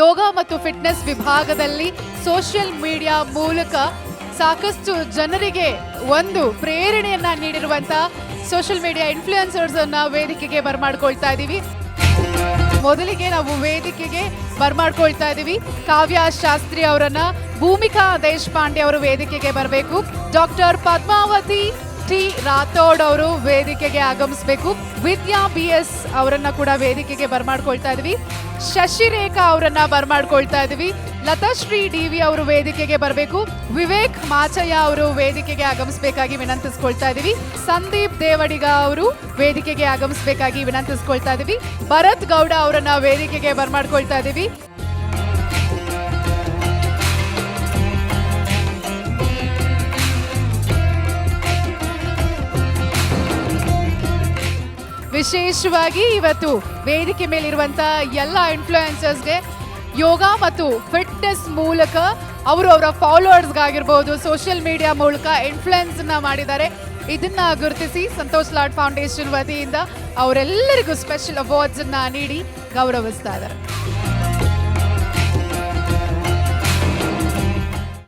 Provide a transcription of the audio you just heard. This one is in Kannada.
ಯೋಗ ಮತ್ತು ಫಿಟ್ನೆಸ್ ವಿಭಾಗದಲ್ಲಿ ಸೋಷಿಯಲ್ ಮೀಡಿಯಾ ಮೂಲಕ ಸಾಕಷ್ಟು ಜನರಿಗೆ ಒಂದು ಪ್ರೇರಣೆಯನ್ನ ನೀಡಿರುವಂತ ಸೋಷಿಯಲ್ ಮೀಡಿಯಾ ಇನ್ಫ್ಲೂಯೆನ್ಸರ್ಸ್ ಅನ್ನ ವೇದಿಕೆಗೆ ಬರ್ಮಾಡ್ಕೊಳ್ತಾ ಇದ್ದೀವಿ ಮೊದಲಿಗೆ ನಾವು ವೇದಿಕೆಗೆ ಬರ್ಮಾಡ್ಕೊಳ್ತಾ ಇದ್ದೀವಿ ಕಾವ್ಯ ಶಾಸ್ತ್ರಿ ಅವರನ್ನ ಭೂಮಿಕಾ ದೇಶಪಾಂಡೆ ಅವರು ವೇದಿಕೆಗೆ ಬರಬೇಕು. ಡಾಕ್ಟರ್ ಪದ್ಮಾವತಿ ಟಿ ರಾಥೋಡ್ ಅವರು ವೇದಿಕೆಗೆ ಆಗಮಿಸಬೇಕು. ವಿದ್ಯಾ ಬಿ ಎಸ್ ಅವರನ್ನ ಕೂಡ ವೇದಿಕೆಗೆ ಬರ್ಮಾಡ್ಕೊಳ್ತಾ ಇದ್ವಿ. ಶಶಿರೇಖಾ ಅವರನ್ನ ಬರ್ಮಾಡ್ಕೊಳ್ತಾ ಇದ್ವಿ. ಲತಾಶ್ರೀ ಡಿ ವಿ ಅವರು ವೇದಿಕೆಗೆ ಬರಬೇಕು. ವಿವೇಕ್ ಮಾಚಯ್ಯ ಅವರು ವೇದಿಕೆಗೆ ಆಗಮಿಸಬೇಕಾಗಿ ವಿನಂತಿಸ್ಕೊಳ್ತಾ ಇದ್ವಿ. ಸಂದೀಪ್ ದೇವಡಿಗ ಅವರು ವೇದಿಕೆಗೆ ಆಗಮಿಸಬೇಕಾಗಿ ವಿನಂತಿಸ್ಕೊಳ್ತಾ ಇದ್ವಿ. ಭರತ್ ಗೌಡ ಅವರನ್ನ ವೇದಿಕೆಗೆ ಬರ್ಮಾಡ್ಕೊಳ್ತಾ ಇದೀವಿ. ವಿಶೇಷವಾಗಿ ಇವತ್ತು ವೇದಿಕೆ ಮೇಲಿರುವಂಥ ಎಲ್ಲ ಇನ್ಫ್ಲೂಯೆನ್ಸರ್ಸ್ಗೆ ಯೋಗ ಮತ್ತು ಫಿಟ್ನೆಸ್ ಮೂಲಕ ಅವರು ಅವರ ಫಾಲೋವರ್ಸ್ಗಾಗಿರ್ಬೋದು ಸೋಷಿಯಲ್ ಮೀಡಿಯಾ ಮೂಲಕ ಇನ್ಫ್ಲುಯೆನ್ಸನ್ನ ಮಾಡಿದ್ದಾರೆ. ಇದನ್ನ ಗುರುತಿಸಿ ಸಂತೋಷ್ ಲಾಡ್ ಫೌಂಡೇಶನ್ ವತಿಯಿಂದ ಅವರೆಲ್ಲರಿಗೂ ಸ್ಪೆಷಲ್ ಅವಾರ್ಡ್ಸ್ ಅನ್ನ ನೀಡಿ ಗೌರವಿಸ್ತಾ ಇದ್ದಾರೆ.